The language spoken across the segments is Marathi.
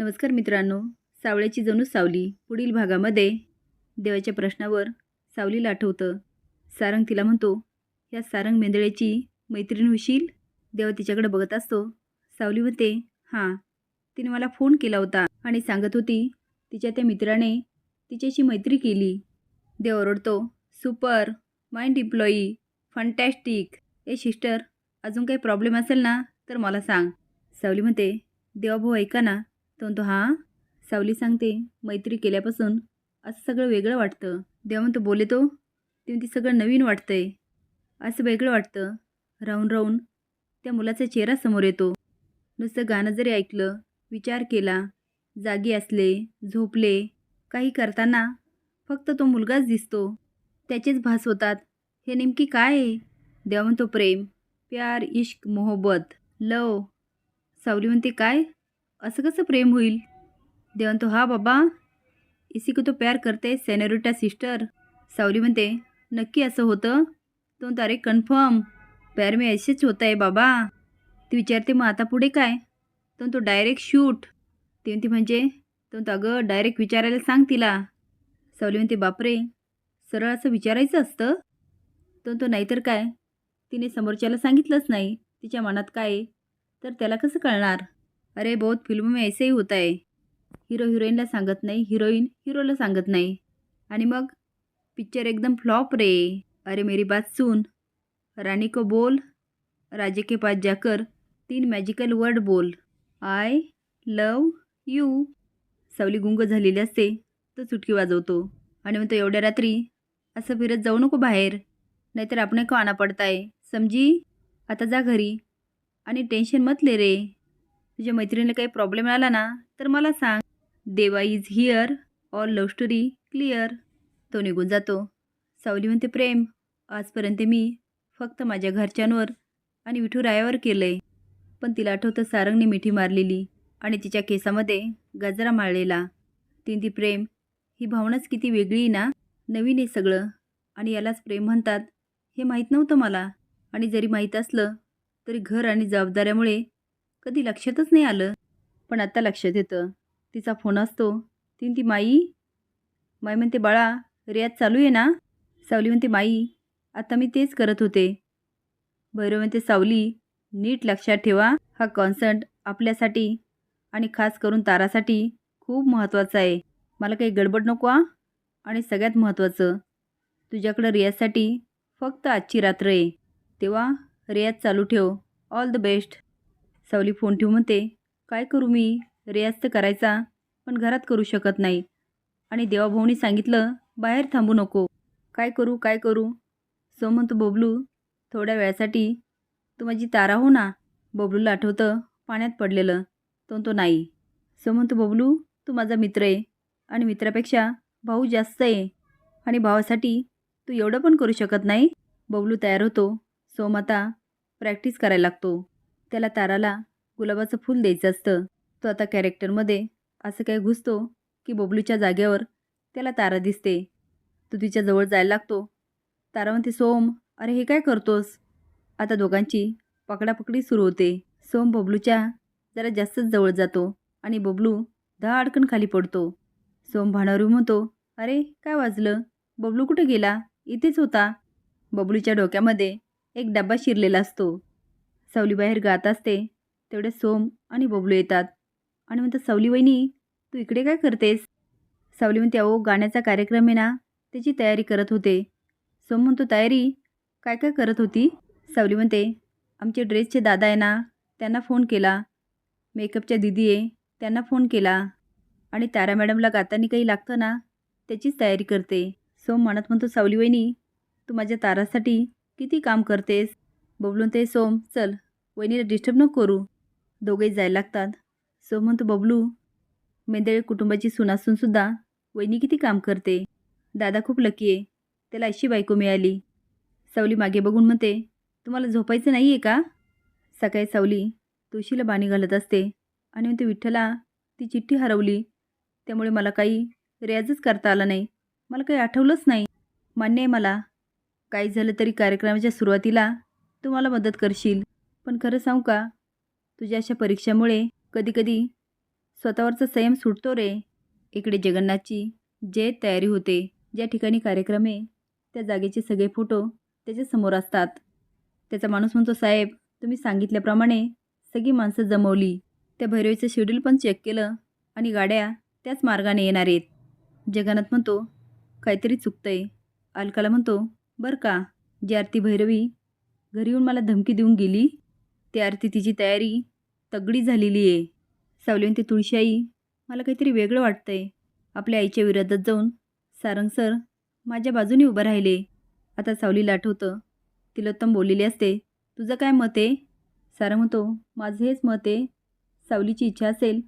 नमस्कार मित्रांनो सावळ्याची जणू सावली पुढील भागामध्ये देवाच्या प्रश्नावर सावलीला आठवतं सारंग तिला म्हणतो या सारंग मेंदळ्याची मैत्रीण होशील? देवा तिच्याकडे बघत असतो. सावली म्हणते हां. तिने मला फोन केला होता आणि सांगत होती तिच्या त्या मित्राने तिच्याशी मैत्री केली. देव ओरडतो सुपर माइंड इम्प्लॉई फंटॅस्टिक. ए सिस्टर अजून काही प्रॉब्लेम असेल ना तर मला सांग. सावली म्हणते देवा भाऊ ऐका ना. तो म्हणतो हां सावली सांगते मैत्री केल्यापासून असं सगळं वेगळं वाटतं. देवा म्हणतो बोले तो ती म्हणते सगळं नवीन वाटतंय. असं वेगळं वाटतं. राहून राहून त्या मुलाचा चेहरा समोर येतो. नुसतं गाणं जरी ऐकलं विचार केला जागी असले झोपले काही करताना फक्त तो मुलगाच दिसतो. त्याचेच भास होतात. हे नेमकी काय आहे? देवा म्हणतो प्रेम प्यार इश्क मोहब्बत लव. सावली म्हणते काय? असं कसं प्रेम होईल? देव म्हणतो हा बाबा इसी को तो प्यार करते सेनोरिटा सिस्टर. सावली म्हणते नक्की असं होतं? तो म्हणतो अरे कन्फर्म. प्यार मी ऐसेच होत आहे बाबा. ती विचारते मग आता पुढे काय? तो म्हणतो डायरेक्ट शूट ती म्हणते म्हणजे? तो म्हणतो अगं डायरेक्ट विचारायला सांग तिला. सावली म्हणते बापरे सरळ असं विचारायचं असतं? तो म्हणतो नाहीतर काय? तिने समोरच्याला सांगितलंच नाही तिच्या मनात काय तर त्याला कसं कळणार? अरे बहुत फिल्म में ऐसे ही होत आहे हिरो हिरोईनला सांगत नाही हिरोईन हिरोला सांगत नाही. आणि मग? पिक्चर एकदम फ्लॉप रे. अरे मेरी बात सुन. रानी को बोल राजे के पास जाकर तीन मॅजिकल वर्ड बोल. आय लव यू सावली गुंग झालेली असते तो चुटकी वाजवतो. आणि म्हणतो एवढ्या रात्री असं फिरत जाऊ नको बाहेर. नाहीतर आपण को आना पडताय समजी आता जा घरी. आणि टेन्शन मत ले रे. तुझ्या मैत्रिणीला काही प्रॉब्लेम आला ना तर मला सांग. Deva is here all love story clear तो निघून जातो. सावली म्हणते प्रेम आजपर्यंत मी फक्त माझ्या घरच्यांवर आणि विठुरायावर केलं आहे पण तिला आठवतं सारंगने मिठी मारलेली आणि तिच्या केसामध्ये गजरा माळलेला. तीन ती प्रेम ही भावनाच किती वेगळी ना. नवीन आहे सगळं आणि यालाच प्रेम म्हणतात. हे माहीत नव्हतं मला आणि जरी माहीत असलं तरी घर आणि जबाबदाऱ्यामुळे कधी लक्षातच नाही आलं. पण आत्ता लक्षात येतं. तिचा फोन असतो. तीन ती माई. माई म्हणते बाळा रियाज चालू आहे ना? सावली म्हणते माई आता मी तेच करत होते. भैरव म्हणते सावली नीट लक्षात ठेवा. हा कॉन्सर्ट आपल्यासाठी आणि खास करून तारासाठी खूप महत्त्वाचा आहे. मला काही गडबड नको आ आणि सगळ्यात महत्त्वाचं तुझ्याकडं रियाजसाठी फक्त आजची रात्र आहे. तेव्हा रियाज चालू ठेव. All the best. Savli phone ठेवू म्हणते काय करू मी? रियाज तर करायचा पण घरात करू शकत नाही. आणि देवाभाऊनी सांगितलं बाहेर थांबू नको. काय करू? काय करू? सो म्हणतो बबलू थोड्या वेळासाठी तू माझी तारा हो ना. बबलूला आठवतं पाण्यात पडलेलं तो तो नाही. सो म्हणतो बबलू तू माझा मित्र आहे आणि मित्रापेक्षा भाऊ जास्त आहे आणि भावासाठी तू एवढं पण करू शकत नाही. बबलू तयार होतो. सोम आता प्रॅक्टिस करायला लागतो. त्याला ताराला गुलाबाचं फूल द्यायचं असतं. तो आता कॅरेक्टरमध्ये असं काही घुसतो की बबलूच्या जागेवर त्याला तारा दिसते. तो तिच्या जवळ जायला लागतो. तारा म्हणते सोम अरे हे काय करतोस? आता दोघांची पकडापकडी सुरू होते. सोम बबलूच्या जरा जास्तच जवळ जातो आणि बबलू धडकन खाली पडतो. सोम भाणारू म्हणतो अरे काय वाजलं? बबलू कुठे गेला? इथेच होता. बबलूच्या डोक्यामध्ये एक डब्बा शिरलेला असतो. सावलीबाहेर गात असते तेवढे सोम आणि बबलू येतात. आणि म्हणतात सावली वहिनी तू इकडे काय करतेस? सावली म्हणते अहो गाण्याचा कार्यक्रम आहे ना त्याची तयारी करत होते. सोम म्हणतो तयारी? काय काय करत होती? सावली म्हणते आमचे ड्रेसचे दादा आहे ना त्यांना फोन केला. मेकअपच्या दिदी आहे त्यांना फोन केला. आणि तारा मॅडमला गातानी काही लागतं ना त्याचीच तयारी करते. सोम म्हणत म्हणतो सावली वहिनी तू माझ्या तारासाठी किती काम करतेस? बबलून ते सोम चल वहिनीला डिस्टर्ब न करू. दोघेही जायला लागतात. सोम म्हणतो बबलू मेंदळे कुटुंबाची सुनासूनसुद्धा वहिनी किती काम करते. दादा खूप लकी आहे. त्याला अशी बायको मिळाली. सावली मागे बघून म्हणते तुम्हाला झोपायचं नाही आहे का? सकाळी सावली तुळशीला बाणी घालत असते आणि म्हणते विठ्ठला ती चिठ्ठी हरवली. त्यामुळे मला काही रियाजच करता आला नाही. मला काही आठवलंच नाही. मान्य आहे मला. काही झालं तरी कार्यक्रमाच्या सुरुवातीला तू मला मदत करशील. पण खरं सांगू का? तुझ्या अशा परीक्षामुळे कधीकधी स्वतःवरचा संयम सुटतो रे. इकडे जगन्नाथची जे तयारी होते ज्या ठिकाणी कार्यक्रम आहे त्या जागेचे सगळे फोटो त्याच्यासमोर असतात. त्याचा माणूस म्हणतो साहेब तुम्ही सांगितल्याप्रमाणे सगळी माणसं जमवली. त्या भैरवीचं शेड्यूल पण चेक केलं आणि गाड्या त्याच मार्गाने येणार आहेत. जगन्नाथ म्हणतो काहीतरी चुकतंय. अलकाला म्हणतो बरं का जी आरती भैरवी घरी येऊन मला धमकी देऊन गेली. ती आरती तिची तयारी तगडी झालेली आहे. सावलीन ते तुळशीआई मला काहीतरी वेगळं वाटतं आहे आपल्या आईच्या विरोधात जाऊन सारंग सर माझ्या बाजूने उभं राहिले. आता सावलीला आठवतं तिलोत्तम बोललेली असते तुझं काय मत आहे? सारंग म्हणतो माझं हेच मत आहे. सावलीची इच्छा असेल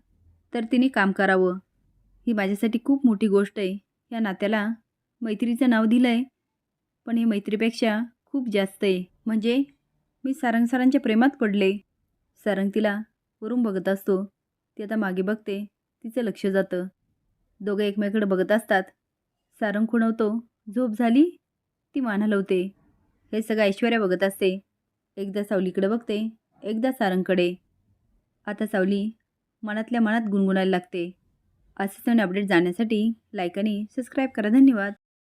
तर तिने काम करावं. ही माझ्यासाठी खूप मोठी गोष्ट आहे. या नात्याला मैत्रीचं नाव दिलं आहे पण हे मैत्रीपेक्षा खूप जास्त आहे. म्हणजे मी सारंग सरांच्या प्रेमात पडले. सारंग तिला वरून बघत असतो. ती आता मागे बघते. तिचं लक्ष जातं. दोघं एकमेकडे बघत असतात. सारंग खुणवतो झोप झाली? ती मान हलवते हे सगळं ऐश्वर्या बघत असते. एकदा सावलीकडे बघते एकदा सारंगकडे. आता सावली मनातल्या मनात गुणगुणायला लागते. असेच अपडेट जाण्यासाठी लाईक आणि सबस्क्राईब करा. धन्यवाद.